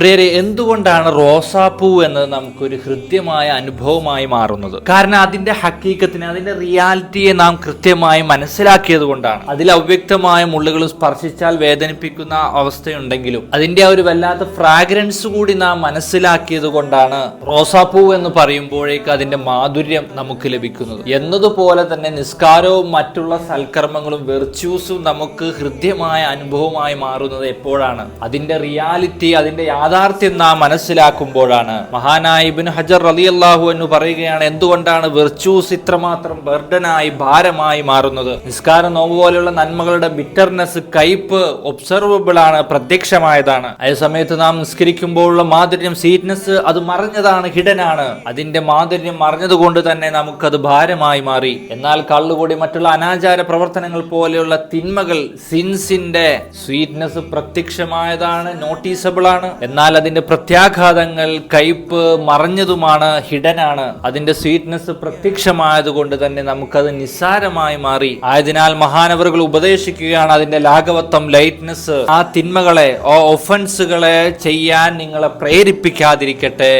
പ്രിയരെ എന്തുകൊണ്ടാണ് റോസാപ്പൂ എന്നത് നമുക്കൊരു ഹൃദ്യമായ അനുഭവമായി മാറുന്നത്? കാരണം അതിന്റെ ഹക്കീക്കത്തിന് അതിന്റെ റിയാലിറ്റിയെ നാം കൃത്യമായി മനസ്സിലാക്കിയത് കൊണ്ടാണ്. അതിൽ അവ്യക്തമായ മുള്ളുകൾ സ്പർശിച്ചാൽ വേദനിപ്പിക്കുന്ന അവസ്ഥയുണ്ടെങ്കിലും അതിന്റെ ആ ഒരു വല്ലാത്ത ഫ്രാഗ്രൻസ് കൂടി നാം മനസ്സിലാക്കിയത് കൊണ്ടാണ് റോസാപ്പൂ എന്ന് പറയുമ്പോഴേക്ക് അതിന്റെ മാധുര്യം നമുക്ക് ലഭിക്കുന്നത്. എന്നതുപോലെ തന്നെ നിസ്കാരവും മറ്റുള്ള സൽക്കർമ്മങ്ങളും വെർച്യൂസും നമുക്ക് ഹൃദ്യമായ അനുഭവമായി മാറുന്നത് എപ്പോഴാണ്? അതിന്റെ റിയാലിറ്റി അതിന്റെ യാഥാർത്ഥ്യം നാം മനസ്സിലാക്കുമ്പോഴാണ്. മഹാനായ ഇബിൻ ഹജർ അള്ളാഹു എന്ന് പറയുകയാണ് എന്തുകൊണ്ടാണ് വെർച്യൂസ് ഇത്രമാത്രം ബർഡനായി ഭാരമായി മാറുന്നത്? നിസ്കാരം നോമ്പ് പോലെയുള്ള നന്മകളുടെ ബിറ്റർനെസ് കയ്പ് ഒബ്സർവബിൾ ആണ് പ്രത്യക്ഷമായതാണ്. അതേ സമയത്ത് നാം നിസ്കരിക്കുമ്പോഴുള്ള മാധുര്യം സ്വീറ്റ്നെസ് അത് മറഞ്ഞതാണ് ഹിഡനാണ് അതിന്റെ മാധുര്യം മറഞ്ഞതുകൊണ്ട് തന്നെ നമുക്കത് ഭാരമായി മാറി. എന്നാൽ കള്ളുകൂടി മറ്റുള്ള അനാചാര പ്രവർത്തനങ്ങൾ പോലെയുള്ള തിന്മകൾ സിൻസിന്റെ സ്വീറ്റ്നെസ് പ്രത്യക്ഷമായതാണ് നോട്ടീസബിൾ ആണ്. എന്നാൽ അതിന്റെ പ്രത്യാഘാതങ്ങൾ കയ്പ് മറഞ്ഞതുമാണ് ഹിഡനാണ്. അതിന്റെ സ്വീറ്റ്നെസ് പ്രത്യക്ഷമായതുകൊണ്ട് തന്നെ നമുക്കത് നിസ്സാരമായി മാറി. ആയതിനാൽ മഹാനവറുകൾ ഉപദേശിക്കുകയാണ് അതിന്റെ ലാഘവത്വം ലൈറ്റ്നെസ്. ആ തിന്മകളെ ഓ ഒഫൻസുകളെ ചെയ്യാൻ നിങ്ങളെ പ്രേരിപ്പിക്കാതിരിക്കട്ടെ.